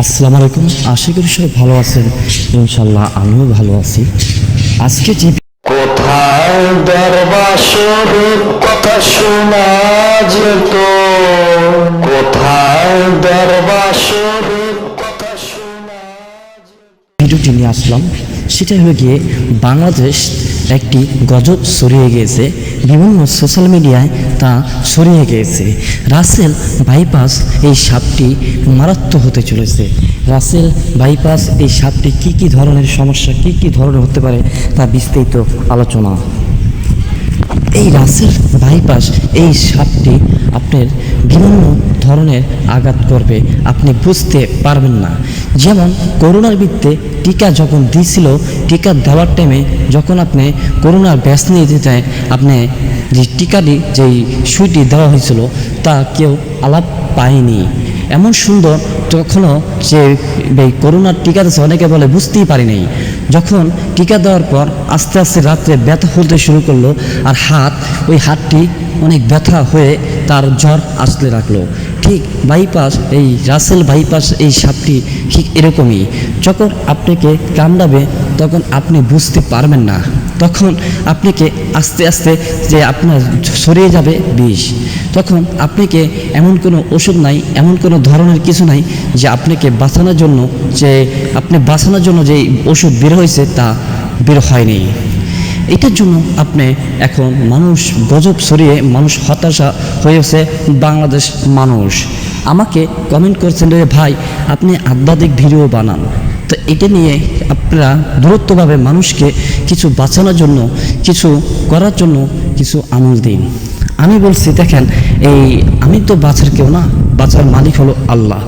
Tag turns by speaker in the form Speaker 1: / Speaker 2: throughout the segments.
Speaker 1: আসসালামু আলাইকুম। আশা করি সবাই ভালো আছেন। ইনশাল্লাহ আমিও ভালো আছি। আজকে যে
Speaker 2: কোথায় দরবাসরের কথা শোনা যেত। কোথায় দরবাসরের কথা শোনা
Speaker 1: ভিডিওটি নিয়ে আসলাম। সেটা হলো গিয়ে বাংলাদেশ একটি গজব সরিয়ে গিয়েছে, বিভিন্ন সোশ্যাল মিডিয়ায় তা সরিয়ে গিয়েছে। রাসেল বাইপাস এই সাপটি মারাত্মক হতে চলেছে। রাসেল বাইপাস এই সাপটি কি কি ধরনের সমস্যা, কি কি ধরনের হতে পারে তা বিস্তারিত আলোচনা। এই রাসেল বাইপাস, এই সাপটি আপনার বিভিন্ন ধরনের আঘাত করবে। আপনি বুঝতে পারবেন না। যেমন করোনার বৃত্তে টিকা যখন দিয়েছিল, টিকা দেওয়ার টাইমে যখন আপনি করোনার ব্যাস নিয়ে যেতে আপনি যে টিকাটি, যেই সুইটি দেওয়া হয়েছিল, তা কেউ আলাপ পায়নি। এমন সুন্দর তখনও যে এই করোনার টিকা দিচ্ছে অনেকে বলে বুঝতেই পারি নাই। যখন টিকা দেওয়ার পর আস্তে আস্তে রাত্রে ব্যথা ফুলতে শুরু করল আর হাত, ওই হাতটি অনেক ব্যথা হয়ে তার জ্বর আসতে রাখল ঠিক বাইপাস, এই রাসেল বাইপাস এই সাপটি ঠিক এরকমই। যখন আপনাকে কামড়াবে, তখন আপনি বুঝতে পারবেন না। তখন আপনাকে আস্তে আস্তে যে আপনার সরিয়ে যাবে বিষ। তখন আপনাকে এমন কোনো ওষুধ নাই, এমন কোনো ধরনের কিছু নাই যে আপনাকে বাঁচানোর জন্য যে আপনি বাঁচানোর জন্য যে ওষুধ বের হয়েছে তা বের হয়নি। এটার জন্য আপনি এখন মানুষ গজব সরিয়ে মানুষ হতাশা হয়েছে বাংলাদেশ মানুষ। আমাকে কমেন্ট করছেন রে ভাই, আপনি আধ্যাত্মিক ভিডিও বানান। তো এটা নিয়ে আপনারা দূরত্বভাবে মানুষকে কিছু বাঁচানোর জন্য, কিছু করার জন্য কিছু আমল দিন। আমি বলছি, দেখেন, এই আমি তো বাঁচার কেউ না, বাঁচার মালিক হলো আল্লাহ।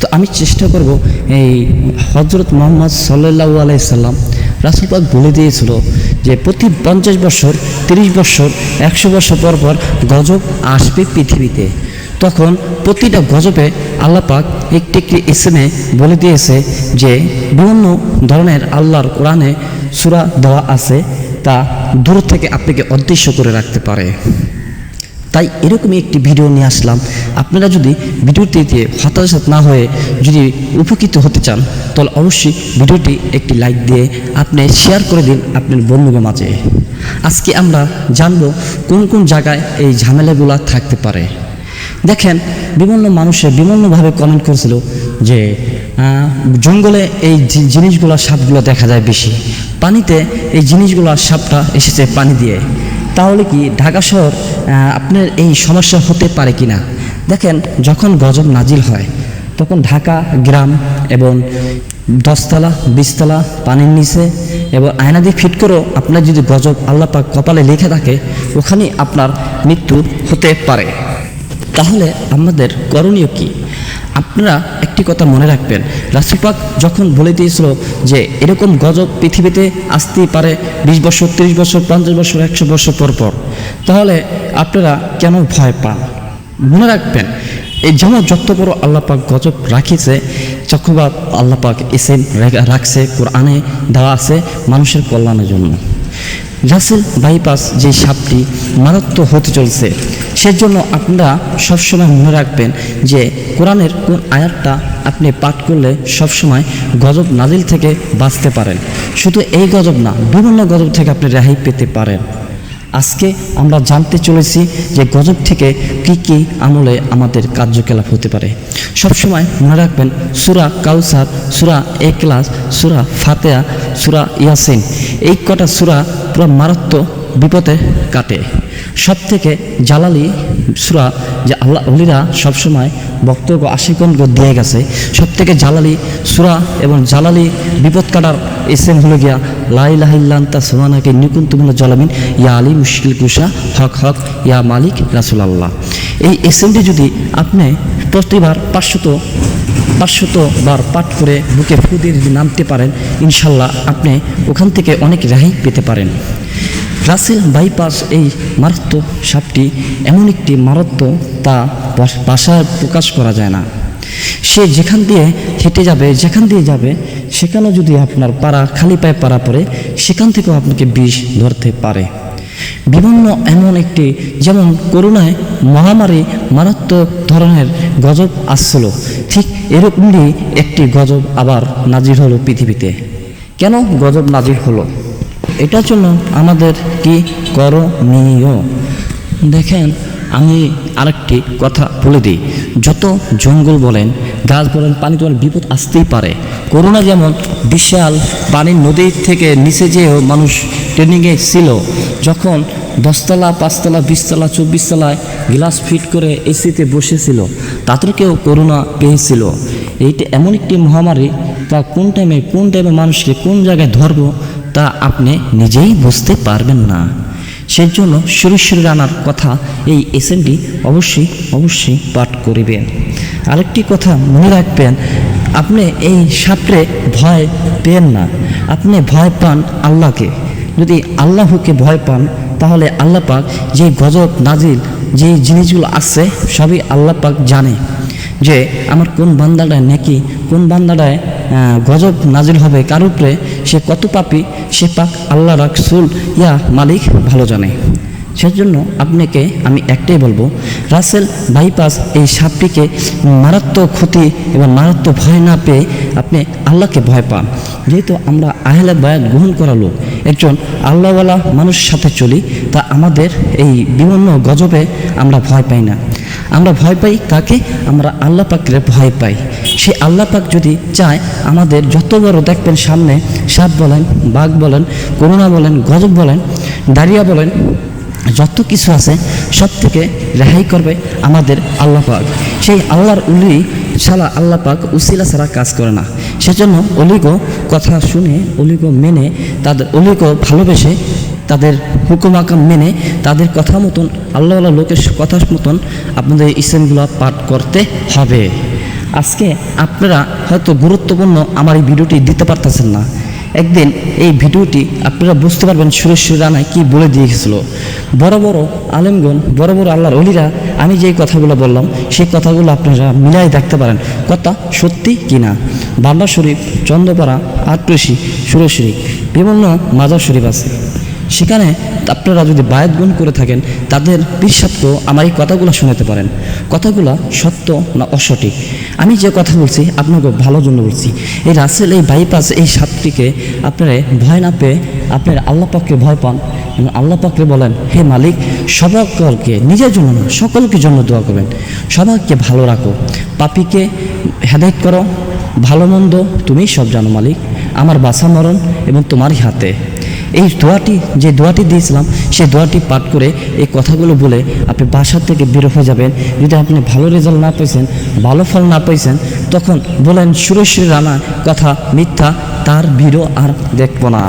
Speaker 1: তো আমি চেষ্টা করব, এই হজরত মোহাম্মদ সাল্লাহ আলাইসাল্লাম রাসুল পাক বলে দিয়েছিল যে প্রতি পঞ্চাশ বছর, তিরিশ বছর, একশো বছর পর পর গজব আসবে পৃথিবীতে। তখন প্রতিটা গজবে আল্লাহ পাক একটি একটি এসএমে বলে দিয়েছে যে বিভিন্ন ধরনের আল্লাহর কোরআনে সূরা দেওয়া আছে তা দূর থেকে আপনাকে অদৃশ্য করে রাখতে পারে। তাই এরকমই একটি ভিডিও নিয়ে আসলাম। আপনারা যদি ভিডিওটিতে হতাশাত না হয়ে যদি উপকৃত হতে চান, তাহলে অবশ্যই ভিডিওটি একটি লাইক দিয়ে আপনি শেয়ার করে দিন আপনার বন্ধুদের মাঝে। আজকে আমরা জানব কোন কোন জায়গায় এই ঝামেলাগুলো থাকতে পারে। দেখেন, বিভিন্ন মানুষের বিভিন্নভাবে কমেন্ট করেছিল যে জঙ্গলে এই জিনিসগুলো সাপগুলো দেখা যায় বেশি। পানিতে এই জিনিসগুলো সাপটা এসেছে পানি দিয়ে। তাহলে কি ঢাকা শহর আপনার এই সমস্যা হতে পারে কি না দেখেন, যখন গজব নাজিল হয়, তখন ঢাকা গ্রাম এবং দশতলা, বিশতলা পানির নিচে এবং আয়না দিয়ে ফিট করেও আপনার যদি গজব আল্লাহ পাক কপালে লিখে থাকে ওখানে আপনার মৃত্যু হতে পারে। তাহলে আমাদের করণীয় কি? আপনারা একটি কথা মনে রাখবেন। রাসুপাক যখন বলে দিয়েছিল যে এরকম গজব পৃথিবীতে আসতেই পারে বিশ বছর, তিরিশ বছর, পঞ্চাশ বছর, একশো বছর পর পর, তাহলে আপনারা কেন ভয় পান? মনে রাখবেন, এই যেমন যত বড় আল্লাপাক গজব রাখিছে চক্ষুবাদ আল্লাপাক এসে রাখছে, কোরআনে দেওয়া আছে মানুষের কল্যাণের জন্য। রাসেল বাইপাস যে সাপটি মারাত্মক হতে চলছে সেজন্য আপনারা সবসময় মনে রাখবেন যে কোরআনের কোন আয়াতটা আপনি পাঠ করলে সবসময় গজব নাজিল থেকে বাঁচতে পারেন। শুধু এই গজব না, বিভিন্ন গজব থেকে আপনি রেহাই পেতে পারেন। আজকে আমরা জানতে চলেছি যে গজব থেকে কি কি আমলে আমাদের কার্যকলাপ হতে পারে। সবসময় মনে রাখবেন, সুরা কাউসার, সুরা একলাস সুরা ফাতেয়া সুরা ইয়াসিন, এই কটা সুরা পুরো মারাত্মক বিপদে কাটে। সব থেকে জালালি সুরা যে আল্লাহ অলিরা সবসময় বক্তব্য আশিকনগ দিয়ে গেছে। সব থেকে জালালি সুরা এবং জালালি বিপদ কাটার এসএম হলো গিয়া লাইলাহিল্লান্তা সোমানাকে নিকুন্তমূল জলামিন, ইয়া আলী মুশকিল কুষা হক হক, ইয়া মালিক রাসুল আল্লাহ এই এসএমটি যদি আপনি প্রতিবার পাঁচশত পাঁচশত বার পাঠ করে বুকে ফু যদি নামতে পারেন, ইনশাল্লাহ আপনি ওখান থেকে অনেক রেহাই পেতে পারেন। রাসেল বাইপাস এই মারাত্মক সাপটি এমন একটি মারাত্মক তা বাস- ভাষায় প্রকাশ করা যায় না। সে যেখান দিয়ে হেঁটে যাবে, যেখান দিয়ে যাবে, সেখানেও যদি আপনার পাড়া খালি পায়ে পাড়া পড়ে, সেখান থেকেও আপনাকে বিষ ধরতে পারে। বিভিন্ন এমন একটি, যেমন করোনায় মহামারী মারাত্মক ধরনের গজব আসছিল, ঠিক এরকমই একটি গজব আবার নাজির হলো পৃথিবীতে। কেন গজব নাজির হলো? এটার জন্য আমাদের কি করণীয়? দেখেন, আমি আরেকটি কথা বলে দিই। যত জঙ্গল বলেন, গাছ বলেন, পানি তোমার বিপদ আসতেই পারে। করোনা যেমন বিশাল পানির নদীর থেকে নিচে যেয়েও মানুষ ট্রেনিংয়ে ছিল, যখন দশতলা, পাঁচতলা, বিশতলা চব্বিশ তলায় গ্লাস ফিট করে এসিতে বসেছিল তাদেরকেও করোনা পেয়েছিল। এইটা এমন একটি মহামারী, তা কোন টাইমে কোন টাইমে মানুষকে কোন জায়গায় ধরবো তা আপনি নিজেই বুঝতে পারবেন না। সেই জন্য সুরেশ্বরী রানার কথা এই এসএমটি অবশ্যই অবশ্যই পাঠ করিবেন। আরেকটি কথা মনে রাখবেন, আপনি এই সাপড়ে ভয় পেন না। আপনি ভয় পান আল্লাহকে। যদি আল্লাহকে ভয় পান, তাহলে আল্লাহ পাক যে গজব, নাজিল, যে জিনিসগুলো আছে, সবই আল্লাহ পাক জানে। যে আমার কোন বান্দাটায় নাকি, কোন বান্দাটায় গজব নাজিল হবে। কার উপরে? সে কত পাপি? সে পাক আল্লাহ রাকসুল ইয়া মালিক, ভালো জানে। সেজন্য আপনাকে আমি একটাই বলব, রাসেল বাইপাস এই সাপটিকে মারাত্মক ক্ষতি এবং মারাত্মক ভয় না পেয়ে আপনি আল্লাহকে ভয় পান। যেহেতু আমরা আহলে বায়াত গ্রহণ করালো একজন আল্লাহওয়ালা মানুষের সাথে চলি, তা আমাদের এই বিভিন্ন গজবে আমরা ভয় পাই না। আমরা ভয় পাই কাকে? আমরা আল্লাহ পাকের ভয় পাই। সে আল্লাহ পাক যদি চায়, আমাদের যত বড় দেখবেন সামনে সাপ বলেন, বাঘ বলেন করোনা বলেন, গজব বলেন দাঁড়িয়া বলেন, যত কিছু আছে সব থেকে রেহাই করবে আমাদের আল্লাহ পাক। সেই আল্লাহর উলি ছাড়া আল্লাহ পাক উসিলা ছাড়া কাজ করে না। সেজন্য অলিগো কথা শুনে অলিগো মেনে, তাদের অলিগো ভালোবেসে, তাদের হুকুম আকাম মেনে, তাদের কথা মতন, আল্লাহওয়ালা লোকের কথা মতন আপনাদের ইসলামগুলো পাঠ করতে হবে। আজকে আপনারা হয়তো গুরুত্বপূর্ণ আমার এই ভিডিওটি দিতে পারতেছেন না। একদিন এই ভিডিওটি আপনারা বুঝতে পারবেন সুরেশ্বরী রানায় কি বলে দিয়ে গেছিল বড় বড় আলেমগণ, বড় বড় আল্লাহর অলিরা আমি যে কথাগুলো বললাম, সেই কথাগুলো আপনারা মিলাই দেখতে পারেন। কথা সত্যি কি না বান্ডা শরীফ, চন্দ্রপাড়া আটপ্রেসি সুরেশ্বরী বিভিন্ন মাজার শরীফ আছে। সেখানে আপনারা যদি বায়াত গুণ করে থাকেন, তাদের বিশ্বাপ্ত আমার এই কথাগুলো শোনাতে পারেন। কথাগুলো সত্য না অসঠিক? আমি যে কথা বলছি, আপনাকে ভালোর জন্য বলছি। এই রাসেল, এই বাইপাস, এই সাপটিকে আপনারা ভয় না পেয়ে আপনার আল্লাহ পাককে ভয় পান। এবং আল্লাহ পাককে বলেন, হে মালিক সকলকে নিজের জন্য না সকলকে জন্য দোয়া করবেন। সবাইকে ভালো রাখো। পাপিকে হেদায়ত করো। ভালো মন্দ তুমি সব জানো মালিক। আমার বাসা মরণ এবং তোমারই হাতে। এই দোয়াটি, যে দোয়াটি দিয়েছিলাম সেই দোয়াটি পাঠ করে এই কথাগুলো বলে আপনি বাসার থেকে বের হয়ে যাবেন। যদি আপনি ভালো রেজাল্ট না পেয়েছেন ভালো ফল না পেয়েছেন তখন বলেন, সুরেশ্বরী রানা, কথা মিথ্যা, তার ভিডিও আর দেখব না।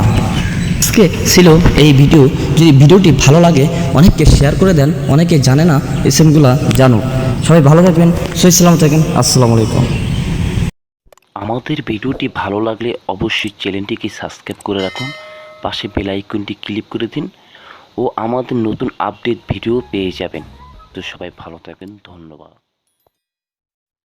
Speaker 1: আজকে ছিল এই ভিডিও যদি ভিডিওটি ভালো লাগে, অনেককে শেয়ার করে দেন, অনেকে জানে না এসএমগুলা জানুক। সবাই ভালো থাকবেন সহি সালাম থাকেন, আসসালামু আলাইকুম।
Speaker 3: আমাদের ভিডিওটি ভালো লাগলে অবশ্যই চ্যানেলটিকে সাবস্ক্রাইব করে রাখুন। পাশে বেল আইকনটি ক্লিক করে দিন ও আমাদের নতুন আপডেট ভিডিও পেয়ে যাবেন। তো সবাই ভালো থাকেন, ধন্যবাদ।